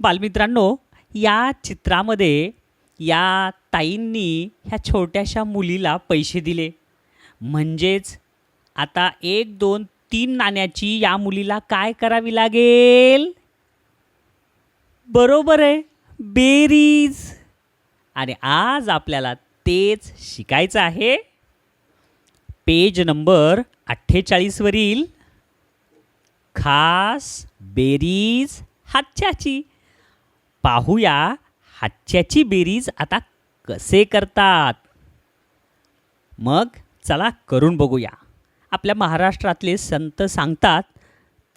बालमित्रांनो या चित्रामध्ये या ताईंनी ह्या छोट्याशा मुलीला पैसे दिले. म्हणजेच आता एक दोन तीन नाण्याची या मुलीला काय करावी लागेल? बरोबर आहे बेरीज. आणि आज आपल्याला तेच शिकायचं आहे. पेज नंबर अठ्ठेचाळीसवरील खास बेरीज हातच्याची. पाहूया हातच्याची बेरीज आता कसे करतात. मग चला करून बघूया. आपल्या महाराष्ट्रातले संत सांगतात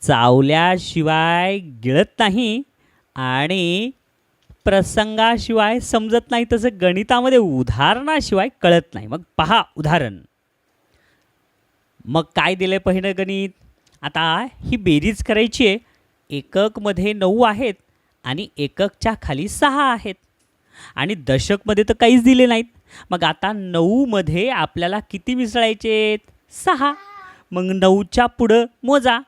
चावल्याशिवाय गिळत नाही आणि प्रसंगाशिवाय समजत नाही तसं गणितामध्ये उदाहरणाशिवाय कळत नाही. मग पहा उदाहरण. मग काय दिलं पहिलं गणित? आता ही बेरीज करायची आहे. एककमध्ये नऊ आहेत. आणि एककच्या खाली सहा आहेत. आणि दशकमध्ये तर काहीच दिले नाहीत. मग आता नऊमध्ये आपल्याला किती मिसळायचे आहेत? सहा. मग नऊच्या पुढं मोजा.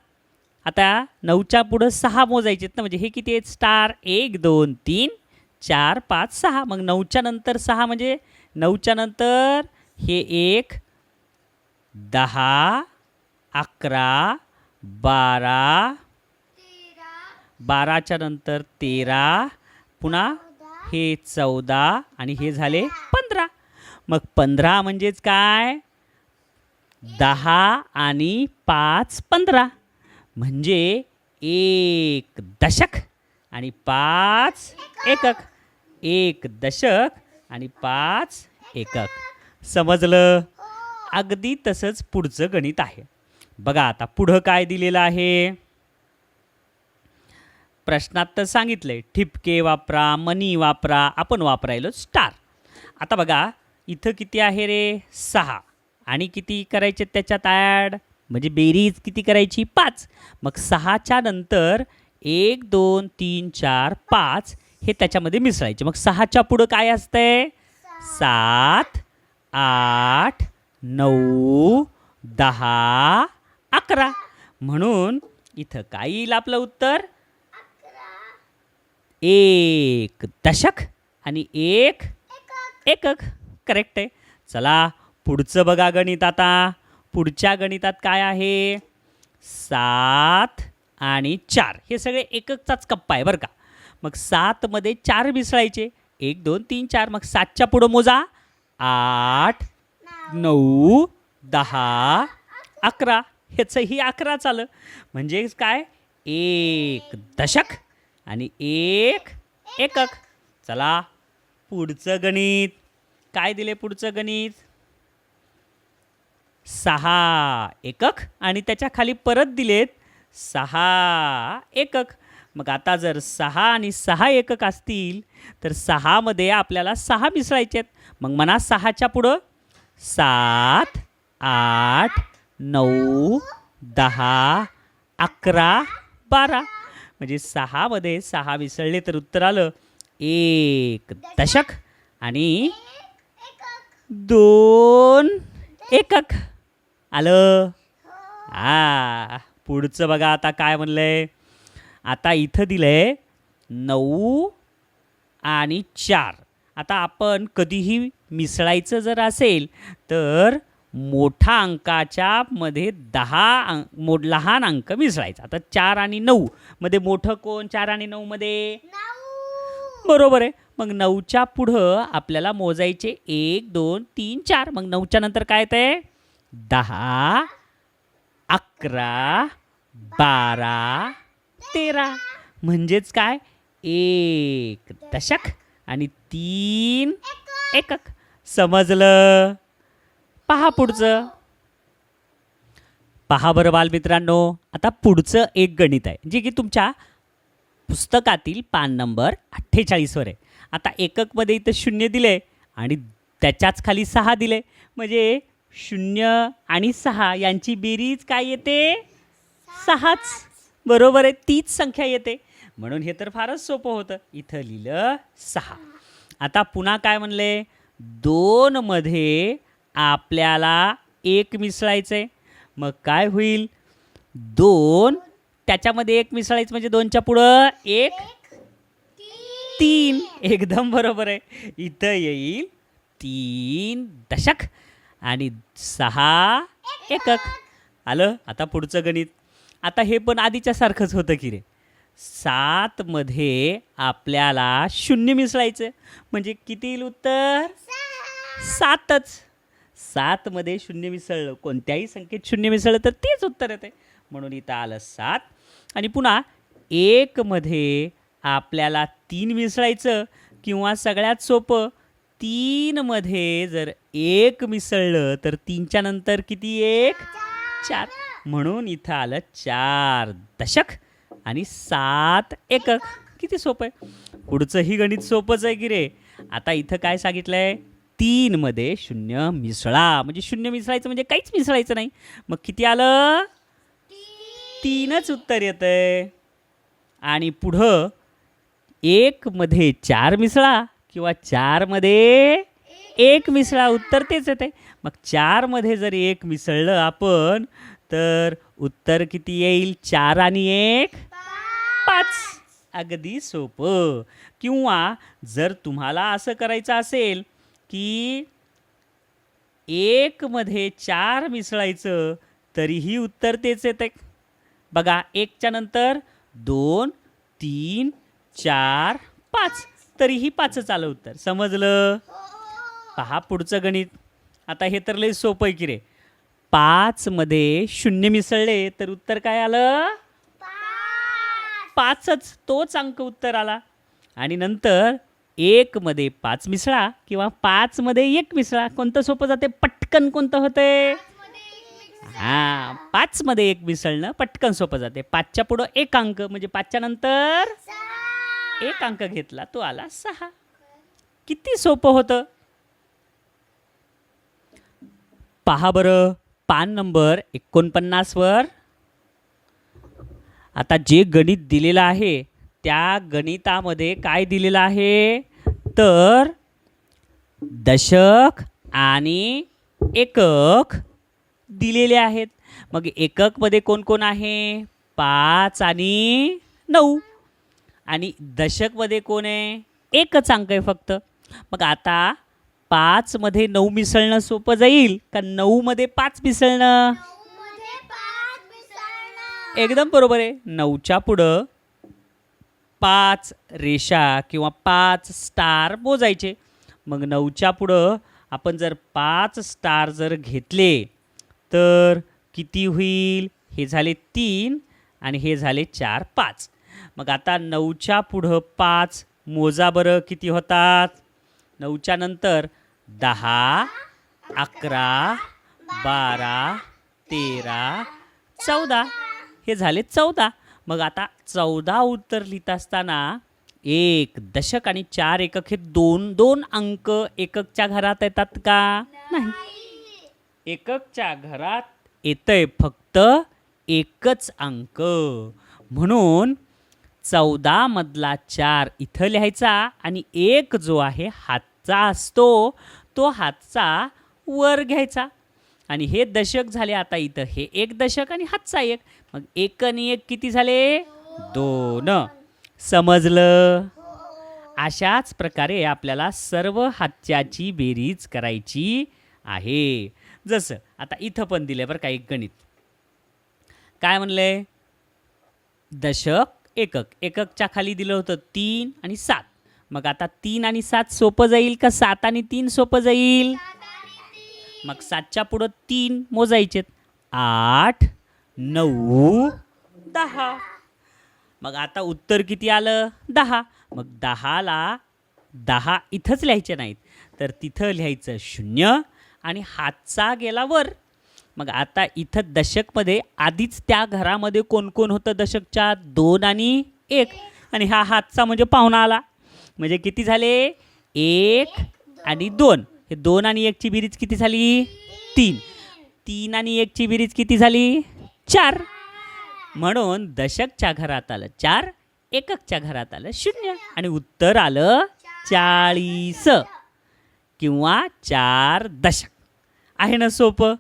आता नऊच्या पुढं सहा मोजायचे आहेत ना म्हणजे हे किती आहेत? स्टार एक दोन तीन चार पाच सहा. मग नऊच्या नंतर सहा म्हणजे? नऊच्या नंतर हे एक दहा अकरा बारा बाराच्या नंतर तेरा पुन्हा हे चौदा आणि हे झाले पंधरा. मग पंधरा म्हणजेच काय? दहा आणि पाच पंधरा. म्हणजे एक दशक आणि पाच एकक. एक दशक आणि पाच एकक. समजलं? अगदी तसंच पुढचं गणित आहे. बघा आता पुढं काय दिलेलं आहे? प्रश्नात तर सांगितलंय ठिपके वापरा मनी वापरा आपण वापरायलो स्टार. आता बघा इथं किती आहे रे? सहा. आणि किती करायचे त्याच्यात ॲड? म्हणजे बेरीज किती करायची? पाच. मग सहाच्या नंतर एक दोन तीन चार पाच हे त्याच्यामध्ये मिसळायचे. मग सहाच्या पुढं काय असतंय? सात आठ नऊ दहा अकरा. म्हणून इथं काय येईल आपलं उत्तर? एक दशक आणि एक एकक. करेक्ट आहे. चला पुढचं बघा गणित आता. पुढच्या गणितात काय आहे? सात आणि चार. हे सगळे एककचाच कप्पा आहे बरं का. मग सातमध्ये चार मिसळायचे. एक दोन तीन चार. मग सातच्या पुढं मोजा. आठ नऊ दहा अकरा. ह्याचंही अकराच आलं म्हणजेच काय? एक दशक आणि एक एकक. चला पुढचं गणित. काय दिले पुढचं गणित? सहा एकक. आणि त्याच्याखाली परत दिलेत सहा एकक. मग आता जर सहा आणि सहा एकक असतील तर सहामध्ये आपल्याला सहा मिसळायचे आहेत. मग म्हणा सहाच्या पुढं. सात आठ नऊ दहा अकरा बारा. म्हणजे सहामध्ये सहा मिसळले तर उत्तर आलं. एक दशक आणि दोन एकक. आलं. हा पुढचं बघा आता काय म्हणलंय. आता इथं दिलंय नऊ आणि चार. आता आपण कधीही मिसळायचं जर असेल तर मोठा अंकाच्या मध्ये दहा अंक मो लहान अंक मिसळायचा. आता चार आणि नऊ मध्ये मोठं कोण? चार आणि नऊ मध्ये? बरोबर आहे. मग नऊच्या पुढं आपल्याला मोजायचे एक दोन तीन चार. मग नऊच्या नंतर काय येतंय? दहा अकरा बारा तेरा. म्हणजेच काय? एक दशक आणि तीन एकक. समजलं? पहा पुढचं. पहा बरं बालमित्रांनो आता पुढचं एक गणित आहे जे की तुमच्या पुस्तकातील पान नंबर अठ्ठेचाळीसवर आहे. आता एककमध्ये इथं शून्य दिले आणि त्याच्याच खाली सहा दिले म्हणजे शून्य आणि सहा यांची बेरीज काय येते? सहाच. बरोबर आहे तीच संख्या येते. म्हणून हे तर फारच सोपं होतं. इथं लिहिलं सहा. आता पुन्हा काय म्हणले? दोनमध्ये आपल्याला एक मिसळायचं आहे मग काय होईल? दोन. त्याच्यामध्ये एक मिसळायचं म्हणजे दोनच्या पुढं एक तीन. एकदम बरोबर आहे. इथं येईल तीन दशक आणि सहा एकक. आलं? आता पुढचं गणित. आता हे पण आधीच्या सारखंच होतं की रे. सातमध्ये आपल्याला शून्य मिसळायचं. म्हणजे किती येईल उत्तर? सातच. सातमध्ये शून्य मिसळलं कोणत्याही संख्येत शून्य मिसळलं तर तेच उत्तर येते म्हणून इथं आलं सात. आणि पुन्हा एकमध्ये आपल्याला तीन मिसळायचं किंवा सगळ्यात सोपं तीनमध्ये जर एक मिसळलं तर तीनच्या नंतर किती एक? चार. म्हणून इथं आलं चार दशक आणि सात एकक. किती सोपं आहे? पुढचंही गणित सोपंच आहे की रे? आता इथं काय सांगितलंय? तीनमध्ये शून्य मिसळा. म्हणजे शून्य मिसळायचं म्हणजे काहीच मिसळायचं नाही. मग किती आलं? तीनच उत्तर येतंय. आणि पुढं एकमध्ये चार मिसळा किंवा चारमध्ये एक मिसळा उत्तर तेच येते मग चारमध्ये जर एक मिसळलं आपण तर उत्तर किती येईल? चार आणि एक? पाच. अगदी सोपं. किंवा जर तुम्हाला असं करायचं असेल की एकमध्ये चार मिसळायचं तरीही उत्तर तेच येते बघा एकच्या नंतर दोन तीन चार पाच तरीही पाचच आलं उत्तर. समजलं? पहा पुढचं गणित. आता हे तर लय सोपं आहे की रे. पाचमध्ये शून्य मिसळले तर उत्तर काय आलं? पाचच. तोच अंक उत्तर आला. आणि नंतर एकमध्ये पाच मिसळा किंवा पाचमध्ये एक मिसळा कोणतं सोपं जाते? पटकन कोणतं होते? हां पाचमध्ये एक मिसळणं पटकन सोपं जाते. पाचच्या पुढं एक अंक म्हणजे पाचच्या नंतर एक अंक घेतला तो आला सहा. किती सोपं होतं? पहा बरं पान नंबर एकोणपन्नासवर. आता जे गणित दिलेलं आहे त्या गणितामध्ये काय दिलेलं आहे? तर दशक आणि एकक दिलेले आहेत. मग एककमध्ये कोण कोण आहे? पाच आणि नऊ. आणि दशकमध्ये कोण आहे? एकच अंक आहे फक्त. मग आता पाचमध्ये नऊ मिसळणं सोपं जाईल का नऊमध्ये पाच मिसळणं? एकदम बरोबर आहे. नऊच्या पुढं पाच रेषा किंवा पाच स्टार मोजायचे. मग नऊच्या पुढं आपण जर पाच स्टार जर घेतले तर किती होईल? हे झाले तीन आणि हे झाले चार पाच. मग आता नऊच्या पुढं पाच मोजा बरं किती होतात? नऊच्या नंतर दहा अकरा बारा तेरा चौदा. हे झाले चौदा. मग आता चौदा उत्तर लिहित असताना एक दशक आणि चार एकक हे दोन दोन अंक एककच्या घरात येतात का? नाही. एककच्या घरात येतंय फक्त एकच अंक. म्हणून चौदा मधला चार इथं लिहायचा आणि एक जो आहे हातचा असतो तो हातचा वर घ्यायचा. आणि हे दशक झाले आता इथं. हे एक दशक आणि हातचा एक. मग एक आणि एक किती झाले? दोन. समजलं? अशाच प्रकारे आपल्याला सर्व हातच्याची बेरीज करायची आहे. जसं आता इथं पण दिलं बरं का एक गणित. काय म्हणलंय दशक एकक. एककच्या खाली दिलं होतं तीन आणि सात. मग आता तीन आणि सात सोपं जाईल का सात आणि तीन सोपं जाईल? मग सातच्या पुढं तीन मोजायचे आठ नऊ दहा. मग आता उत्तर किती आलं? दहा. मग दहाला दहा इथंच लिहायचे नाहीत. तर तिथं लिहायचं शून्य आणि हातचा गेला वर. मग आता इथं दशकमध्ये आधीच त्या घरामध्ये कोण कोण होतं दशकच्या? दोन आणि एक. आणि हा हातचा म्हणजे पाहुणा आला. म्हणजे किती झाले? एक आणि दोन. हे दोन आणि एकची बेरीज किती झाली? तीन. तीन आणि एकची बेरीज किती झाली? चार. म्हणून दशकच्या घरात आलं चार एककच्या घरात आलं शून्य. आणि उत्तर आलं चाळीस किंवा चार दशक. आहे ना सोपं?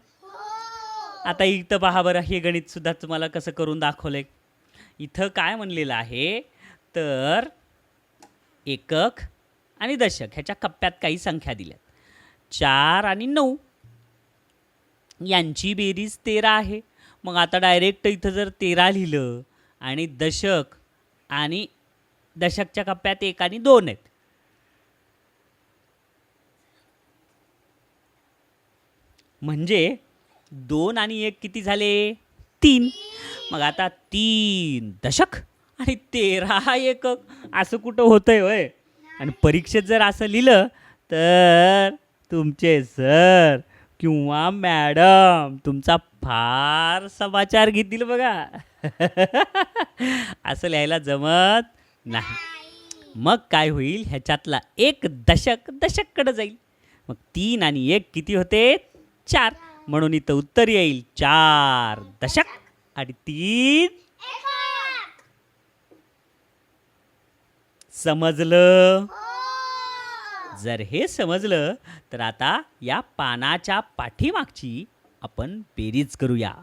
आता इथं पहा बरं हे गणितसुद्धा तुम्हाला कसं करून दाखवलंय. इथं काय म्हणलेलं आहे? तर एकक आणि दशक ह्याच्या कप्प्यात काही संख्या दिल्या चार आणि नऊ. यांची बेरीज तेरा आहे. मग आता डायरेक्ट इथं जर तेरा लिहिलं आणि दशक आणि दशकच्या कप्प्यात एक आणि दोन आहेत. म्हणजे दोन आणि एक किती झाले? तीन. मग आता तीन दशक आणि तेरा एकक. असं कुठं होतंय होय? आणि परीक्षेत जर असं लिहिलं तर तुमचे सर किंवा मॅडम तुमचा फार समाचार घेतील बघा. असं लिहायला जमत नाही. मग काय होईल? ह्याच्यातला एक दशक दशककडे जाईल. मग तीन आणि एक किती होते? चार. म्हणून इथं उत्तर येईल चार दशक आणि तीन. समजलं? जर हे समजलं तर आता या पानाच्या पाठीमागची आपण बेरीज करूया.